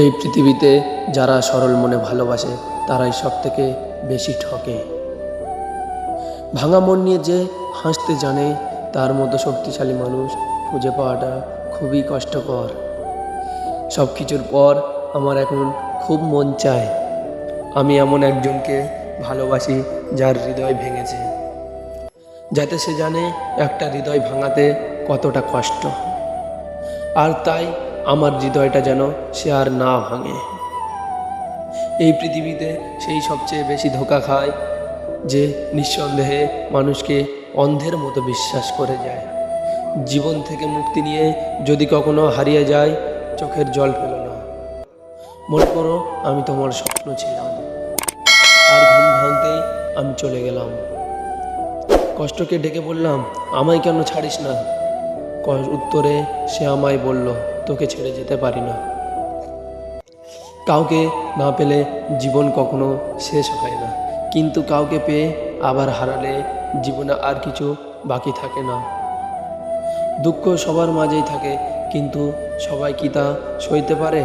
এই পৃথিবীতে যারা সরল মনে ভালোবাসে, তারাই সব থেকে বেশি ঠকে। ভাঙা মন নিয়ে যে হাসতে জানে, তার মতো শক্তিশালী মানুষ খুঁজে পাওয়াটা খুবই কষ্টকর। সব কিছুর পর আমার এখন খুব মন চায়। আমি এমন একজনকে ভালোবাসি যার হৃদয় ভেঙেছে, যাতে সে জানে একটা হৃদয় ভাঙাতে কতটা কষ্ট। আর তাই আমার হৃদয়টা যেন সে আর না ভাঙে। এই পৃথিবীতে সেই সবচেয়ে বেশি ধোকা খায় যে নিঃসন্দেহে মানুষকে অন্ধের মতো বিশ্বাস করে যায়। জীবন থেকে মুক্তি নিয়ে যদি কখনো হারিয়ে যায়, চোখের জল ফেল না। মনে করো আমি তোমার স্বপ্ন ছিলাম। আর ঘুম ভাঙতেই আমি চলে গেলাম। কষ্টকে ডেকে বললাম, আমায় কেন ছাড়িস না? উত্তরে সে আমায় বলল তোকে ছেড়ে যেতে পারি না। কাউকে না পেলে জীবন কখনো শেষ হয় না। কিন্তু কাউকে পেয়ে আবার হারালে জীবনে আর কিছু বাকি থাকে না। দুঃখ সবার মাঝেই থাকে, কিন্তু সবাই কি তা সইতে পারে?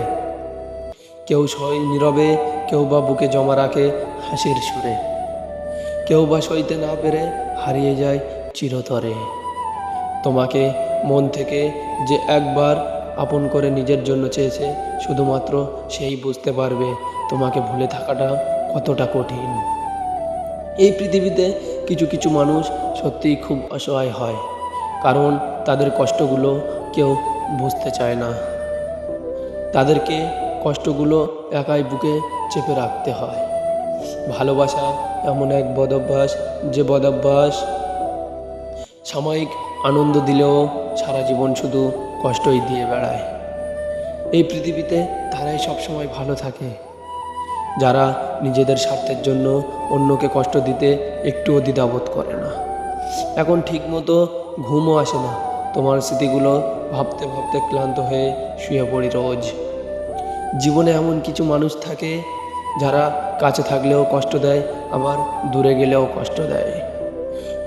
কেউ সই নীরবে, কেউ বা বুকে জমা রাখে হাসির সুরে। কেউ বা সইতে না পেরে হারিয়ে যায় চিরতরে। তোমাকে মন থেকে যে একবার আপন করে নিজের জন্য চেয়েছে, শুধুমাত্র সেই বুঝতে পারবে তোমাকে ভুলে থাকাটা কতটা কঠিন। এই পৃথিবীতে কিছু কিছু মানুষ সত্যিই খুব অসহায় হয়, কারণ তাদের কষ্টগুলো কেউ বুঝতে চায় না। তাদেরকে কষ্টগুলো একাই বুকে চেপে রাখতে হয়। ভালোবাসা এমন এক বদভ্যাস, যে বদভ্যাস সাময়িক আনন্দ দিলেও সারা জীবন শুধু কষ্টই দিয়ে বেড়ায়। এই পৃথিবীতে তারাই সবসময় ভালো থাকে। যারা নিজেদের স্বার্থের জন্য অন্যকে কষ্ট দিতে একটুও দ্বিধাবোধ করে না। এখন ঠিকমতো ঘুমও আসে না। তোমার স্মৃতিগুলো ভাবতে ভাবতে ক্লান্ত হয়ে শুয়ে পড়ি রোজ। জীবনে এমন কিছু মানুষ থাকে যারা কাছে থাকলেও কষ্ট দেয়, আবার দূরে গেলেও কষ্ট দেয়।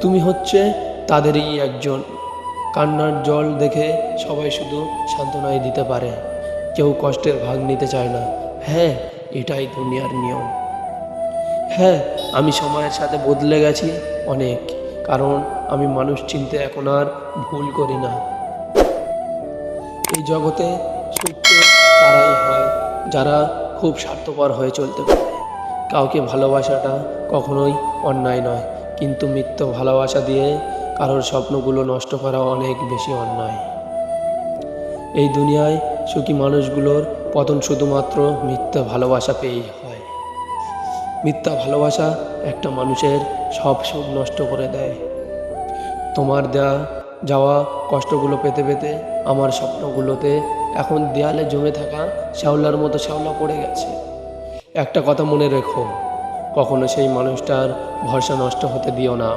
তুমি হচ্ছে তাদেরই একজন। কান্নার জল দেখে সবাই শুধু সান্ত্বনাই দিতে পারে। কেউ কষ্টের ভাগ নিতে চায় না। হ্যাঁ এটাই দুনিয়ার নিয়ম। হ্যাঁ আমি সময়ের সাথে বদলে গেছি অনেক, কারণ আমি মানুষ চিনতে এখন আর ভুল করি না। এই জগতে সত্য তারাই হয়, যারা খুব স্বার্থপর হয়ে চলতে পারে। কাউকে ভালোবাসাটা কখনোই অন্যায় নয়, কিন্তু মিথ্য ভালোবাসা দিয়ে কারোর স্বপ্নগুলো নষ্ট করা অনেক বেশি অন্যায়। এই দুনিয়ায় সুখী মানুষগুলোর পতন শুধুমাত্র মিথ্যা ভালোবাসা পেয়েই হয়। মিথ্যা ভালোবাসা একটা মানুষের সব সুখ নষ্ট করে দেয়। তোমার দেয়া যাওয়া কষ্টগুলো পেতে পেতে আমার স্বপ্নগুলোতে এখন দেয়ালে জমে থাকা শ্যাওলার মতো শ্যাওলা পড়ে গেছে। একটা কথা মনে রেখো, কখনো সেই মানুষটার ভরসা নষ্ট হতে দিও না।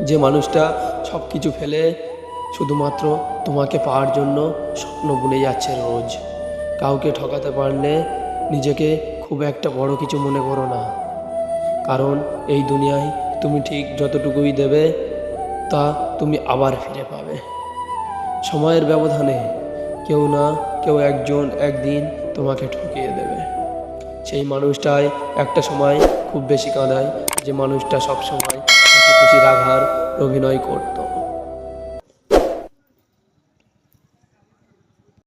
মানুষটা সব কিছু ফেলে শুধুমাত্র তোমাকে পাওয়ার জন্য স্বপ্ন বুনে যাচ্ছে রোজ। কাউকে ঠকাতে পারলে নিজেকে খুব একটা বড় কিছু মনে করো না। কারণ এই দুনিয়ায় তুমি ঠিক যতটুকুই দেবে, তা তুমি আবার ফিরে পাবে। সময়ের ব্যবধানে কেউ না কেউ একজন একদিন তোমাকে ঠকিয়ে দেবে। সেই মানুষটাই একটা সময় খুব বেশি কাঁদায়, যে মানুষটা সব সময় হাসি খুশি রাখার অভিনয় করত।